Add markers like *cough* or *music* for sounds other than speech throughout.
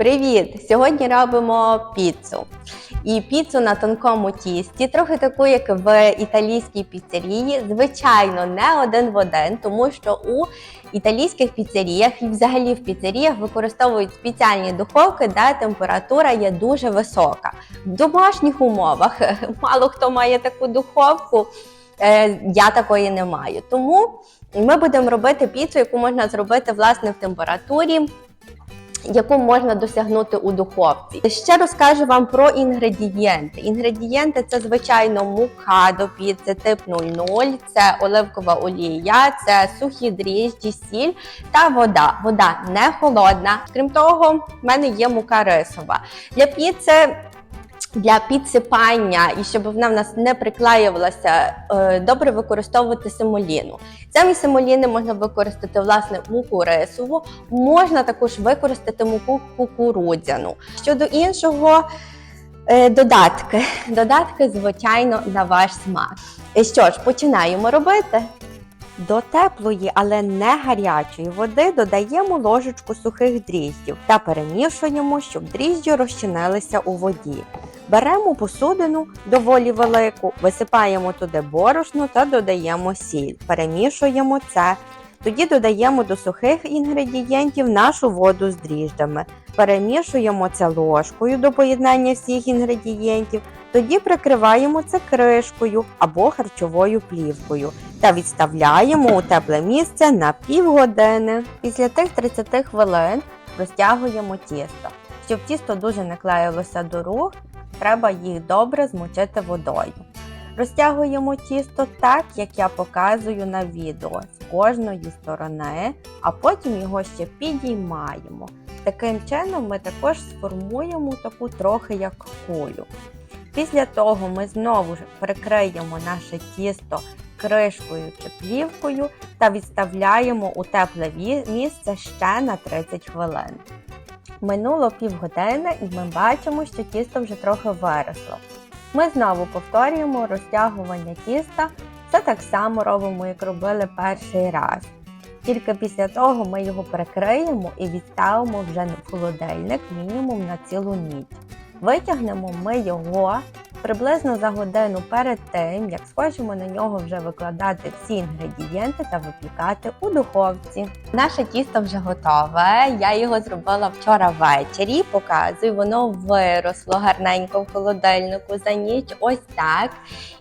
Привіт! Сьогодні робимо піцу. І піцу на тонкому тісті, трохи таку, як в італійській піцерії. Звичайно, не один в один, тому що у італійських піцеріях і взагалі в піцеріях використовують спеціальні духовки, де температура є дуже висока. В домашніх умовах *laughs* мало хто має таку духовку. Е, Я такої не маю. Тому ми будемо робити піцу, яку можна зробити власне в температурі яку можна досягнути у духовці. Ще розкажу вам про інгредієнти. Інгредієнти це, звичайно, мука до піци тип 00, це оливкова олія, це сухі дріжджі, сіль та вода. Вода не холодна. Крім того, в мене є мука рисова. Для піци для підсипання і щоб вона в нас не приклеювалася, е, добре використовувати семоліну. Замість семоліни можна використати власне муку рисову, можна також використати муку кукурудзяну. Щодо іншого. е, Додатки. Додатки, звичайно, на ваш смак. І що ж, починаємо робити. До теплої, але не гарячої води додаємо ложечку сухих дріждів та перемішуємо, щоб дріжджі розчинилися у воді. Беремо посудину доволі велику, висипаємо туди борошно та додаємо сіль. Перемішуємо це. Тоді додаємо до сухих інгредієнтів нашу воду з дріжджами. Перемішуємо це ложкою до поєднання всіх інгредієнтів. Тоді прикриваємо це кришкою або харчовою плівкою та відставляємо у тепле місце на півгодини. Після тих 30 хвилин розтягуємо тісто. Щоб тісто дуже не клеїлося до рук, треба їх добре змочити водою. Розтягуємо тісто так, як я показую на відео, з кожної сторони, а потім його ще підіймаємо. Таким чином ми також сформуємо таку трохи як кулю. Після того ми знову ж прикриємо наше тісто кришкою чи плівкою та відставляємо у тепле місце ще на 30 хвилин. Минуло півгодини і ми бачимо, що тісто вже трохи виросло. Ми знову повторюємо розтягування тіста. Це так само робимо, як робили перший раз. Тільки після того ми його прикриємо і відставимо вже в холодильник мінімум на цілу ніч. Витягнемо ми його приблизно за годину перед тим, як схочемо на нього вже викладати всі інгредієнти та випікати у духовці. Наше тісто вже готове. Я його зробила вчора ввечері. Показую, воно виросло гарненько в холодильнику за ніч. Ось так.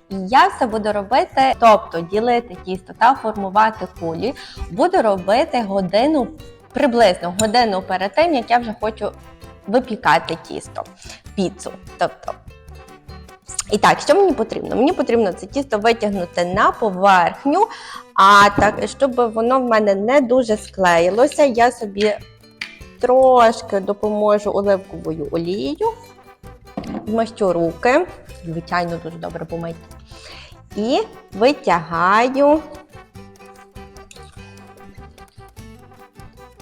І я все буду робити, тобто ділити тісто та формувати кулі, буду робити годину, приблизно годину перед тим, як я вже хочу випікати тісто, піцу. Тобто, і так, що мені потрібно? Мені потрібно це тісто витягнути на поверхню, а так, щоб воно в мене не дуже склеїлося, я собі трошки допоможу оливковою олією, вмащу руки, звичайно, дуже добре помити. І витягаю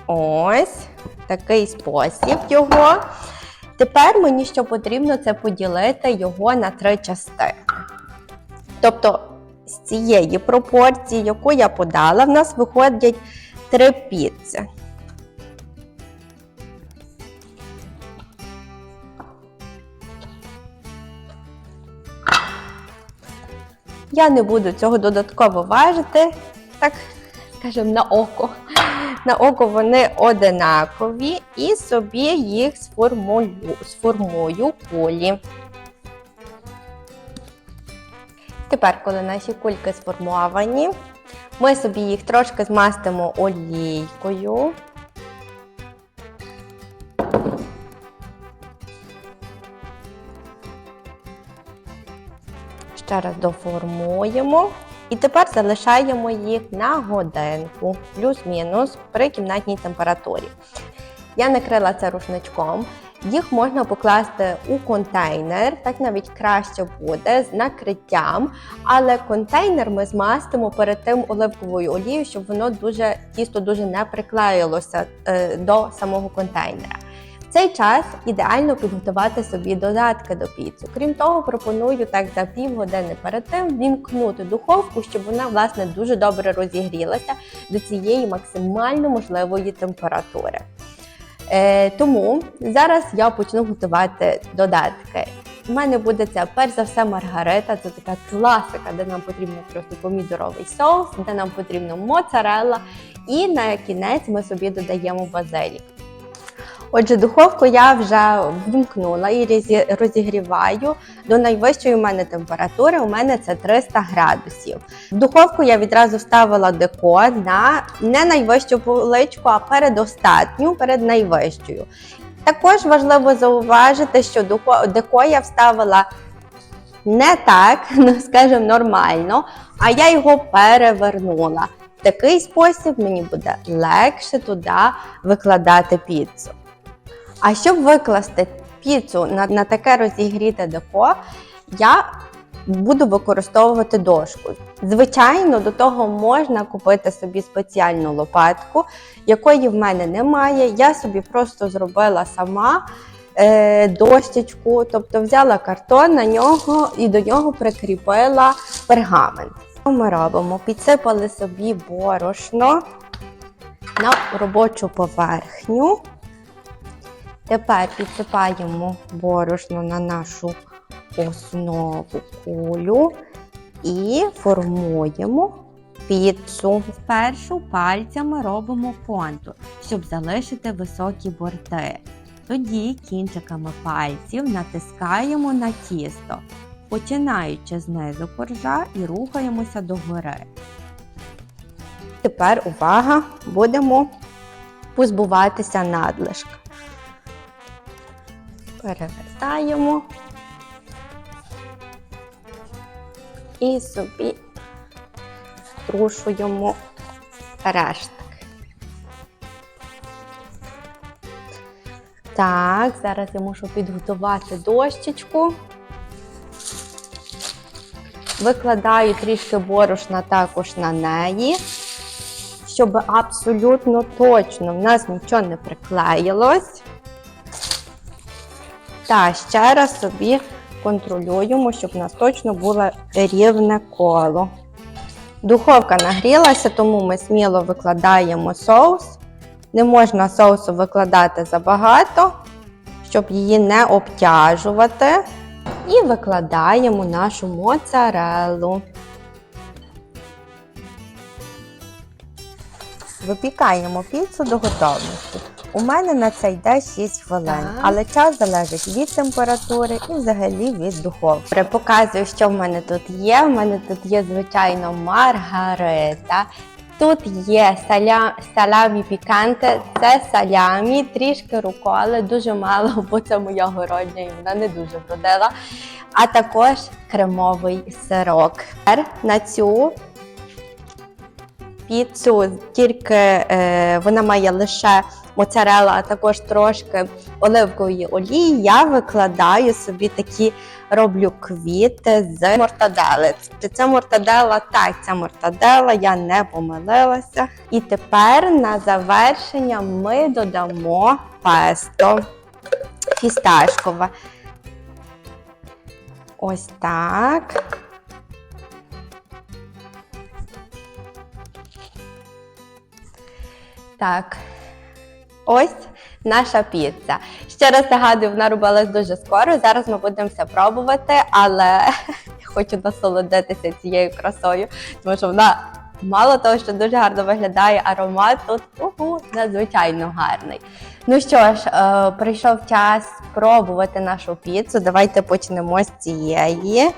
ось такий спосіб його. Тепер мені що потрібно, це поділити його на три частини. Тобто, з цієї пропорції, яку я подала, в нас виходять три піци. Я не буду цього додатково важити, так скажімо, на око. На око вони одинакові і собі їх сформую, сформую кулі. Тепер, коли наші кульки сформовані, ми собі їх трошки змастимо олійкою. Ще раз доформуємо. І тепер залишаємо їх на годинку, плюс-мінус при кімнатній температурі. Я накрила це рушничком. Їх можна покласти у контейнер, так навіть краще буде з накриттям. Але контейнер ми змастимо перед тим оливковою олією, щоб воно дуже тісто дуже не приклеїлося е, до самого контейнера. Цей час ідеально підготувати собі додатки до піцу. Крім того, пропоную так за півгодини перед тим вімкнути духовку, щоб вона власне дуже добре розігрілася до цієї максимально можливої температури. Е, тому зараз я почну готувати додатки. У мене буде це перш за все маргарита. Це така класика, де нам потрібно просто помідоровий соус, де нам потрібно моцарелла, і на кінець ми собі додаємо базилік. Отже, духовку я вже вімкнула і розігріваю до найвищої у мене температури. У мене це 300 градусів. Духовку я відразу вставила деко на не найвищу поличку, а передостатню, перед найвищою. Також важливо зауважити, що деко я вставила не так, *laughs* ну скажімо, нормально, а я його перевернула. В такий спосіб мені буде легше туди викладати піцу. А щоб викласти піцу на, на таке розігріте деко, я буду використовувати дошку. Звичайно, до того можна купити собі спеціальну лопатку, якої в мене немає. Я собі просто зробила сама е, дощечку, тобто взяла картон на нього і до нього прикріпила пергамент. Що ми робимо? Підсипали собі борошно на робочу поверхню. Тепер підсипаємо борошно на нашу основу кулю і формуємо піцу. Спершу пальцями робимо контур, щоб залишити високі борти. Тоді кінчиками пальців натискаємо на тісто, починаючи знизу коржа і рухаємося догори. Тепер увага, будемо позбуватися надлишка. Перевертаємо і собі струшуємо рештки. Так, зараз я мушу підготувати дощечку. Викладаю трішки борошна також на неї, щоб абсолютно точно в нас нічого не приклеїлось. Та ще раз собі контролюємо, щоб у нас точно було рівне коло. Духовка нагрілася, тому ми сміло викладаємо соус. Не можна соусу викладати забагато, щоб її не обтяжувати. І викладаємо нашу моцареллу. Випікаємо піцу до готовності. У мене на це йде 6 хвилин, але час залежить від температури і взагалі від духовки. Показую, що в мене тут є. В мене тут є, звичайно, маргарита. Тут є саля... салямі піканте, це салямі, трішки руколи, дуже мало, *laughs* бо це моя городня і вона не дуже вродила. А також кремовий сирок. Тепер на цю піцу тільки е, вона має лише моцарелла, а також трошки оливкової олії. Я викладаю собі такі роблю квіти з мортадели. Чи це мортадела? Так, це мортадела, я не помилилася. І тепер на завершення ми додамо песто фісташкове. Ось так. Так. Ось наша піца. Ще раз нагадую, вона робилась дуже скоро. Зараз ми будемо все пробувати, але *laughs* хочу насолодитися цією красою, тому що вона мало того, що дуже гарно виглядає, аромат тут угу, надзвичайно гарний. Ну що ж, е, прийшов час пробувати нашу піцу. Давайте почнемо з цієї.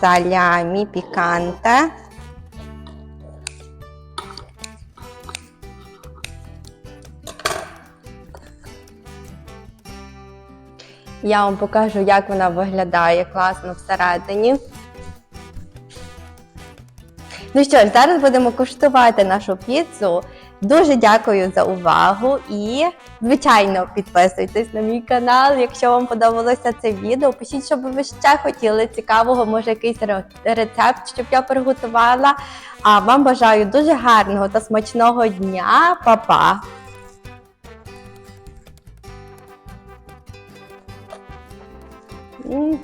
Салямі піканте. Я вам покажу, як вона виглядає класно всередині. Ну що ж, зараз будемо куштувати нашу піцу. Дуже дякую за увагу і, звичайно, підписуйтесь на мій канал. Якщо вам подобалося це відео, пишіть, що би ви ще хотіли цікавого, може якийсь рецепт, щоб я приготувала. А вам бажаю дуже гарного та смачного дня. Па-па! cũng